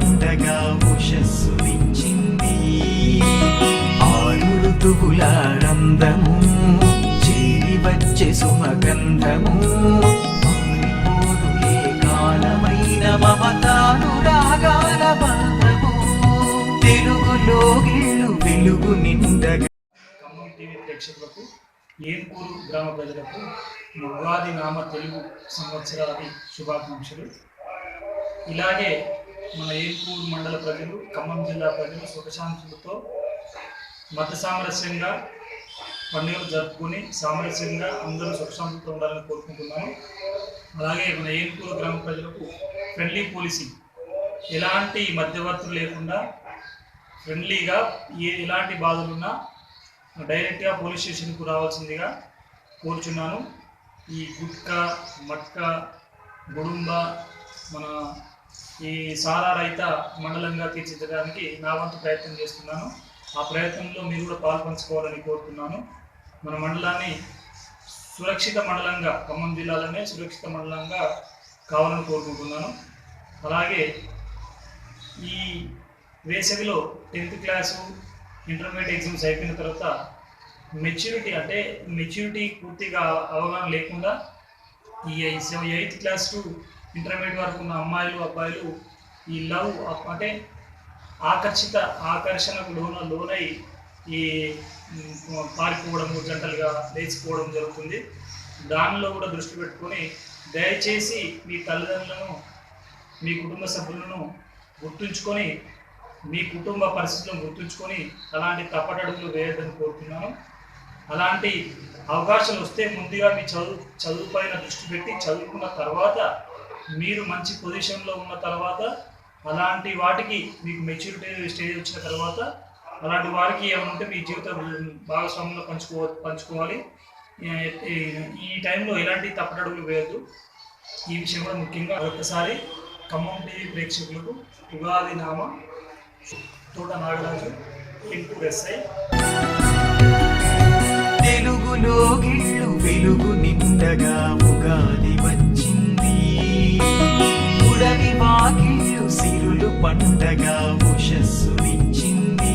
పండగా ఉషస్సునిచ్చింది. ఆరు ఋతువుల రంధము చేరి వచ్చే సుమగంధము. ఏ కాలమైన మమతాను రాగాల బంధము తెలుగులో గిళ్ళు వెలుగు నిండగా ఖమ్మం టీవీ ప్రేక్షకులకు ఏన్కూరు గ్రామ ప్రజలకు ఉగాది నామ తెలుగు సంవత్సరాది శుభాకాంక్షలు. ఇలాగే మన ఏన్కూరు మండల ప్రజలు ఖమ్మం జిల్లా ప్రజలు సుఖశాంతులతో మత సామరస్యంగా పండుగలు జరుపుకొని సామరస్యంగా అందరూ సుఖశాంతులతో ఉండాలని కోరుకుంటున్నాను అలాగే మన ఏన్కూరు గ్రామ ప్రజలకు ఫ్రెండ్లీ పోలీసింగ్ ఎలాంటి మధ్యవర్తులు లేకుండా ఫ్రెండ్లీగా ఏ ఎలాంటి బాధలున్నా డైరెక్ట్గా పోలీస్ స్టేషన్కు రావాల్సిందిగా కోరుచున్నాను. ఈ గుట్కా మట్కా గుడుంబ మన ఈ సారా రైత మండలంగా తీర్చిదిద్దడానికి నా వంతు ప్రయత్నం చేస్తున్నాను. ఆ ప్రయత్నంలో మీరు కూడా పాల్పంచుకోవాలని కోరుతున్నాను. మన మండలాన్ని సురక్షిత మండలంగా ఖమ్మం జిల్లాలోనే సురక్షిత మండలంగా కావాలని కోరుకుంటున్నాను. అలాగే ఈ వేసవిలో టెన్త్ క్లాసు ఇంటర్మీడియట్ ఎగ్జామ్స్ అయిపోయిన తర్వాత మెచ్యూరిటీ అంటే మెచ్యూరిటీ పూర్తిగా అవగాహన లేకుండా ఈ ఎయిత్ క్లాస్ టు ఇంటర్మీడియట్ వరకు ఉన్న అమ్మాయిలు అబ్బాయిలు ఈ లవ్ అంటే ఆకర్షిత ఆకర్షణకు లోన లోనై ఈ పారిపోవడం పారిపోవడము జంటలుగా లేచిపోవడం జరుగుతుంది. దానిలో కూడా దృష్టి పెట్టుకొని దయచేసి మీ తల్లిదండ్రులను మీ కుటుంబ సభ్యులను గుర్తుంచుకొని మీ కుటుంబ పరిస్థితులను గుర్తుంచుకొని అలాంటి తప్పటడుగులు వేయడం కోరుతున్నాను. అలాంటి అవకాశాలు వస్తే ముందుగా మీ చదువు చదువుపైన దృష్టి పెట్టి చదువుకున్న తర్వాత మీరు మంచి పొజిషన్లో ఉన్న తర్వాత అలాంటి వాటికి మీకు మెచ్యూరిటీ స్టేజ్ వచ్చిన తర్వాత అలాంటి వారికి ఏమంటే మీ జీవిత భాగస్వామ్యంలో పంచుకో పంచుకోవాలి. ఈ- టైంలో ఎలాంటి తప్పటడుగులు వేయద్దు. ఈ విషయం కూడా ముఖ్యంగా ఒక్కసారి ఖమ్మం టీవీ ప్రేక్షకులకు ఉగాది నామ తోట నాగరాజు ఇంటూ ఎస్ఐ తెలుగులో గిళ్ళు వెలుగు నిండగా పండగ ఉషస్సునిచ్చింది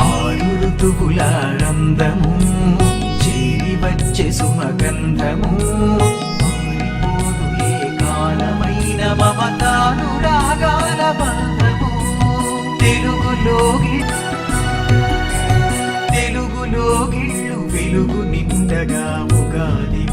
ఆరు ఋతువుల రంధము చేరి వచ్చే సుమగంధము. ఏ కాలమైన మమతాను రాగాల బంధము. తెలుగులోకి గిళ్ళు వెలుగు నిండగా ఉగాది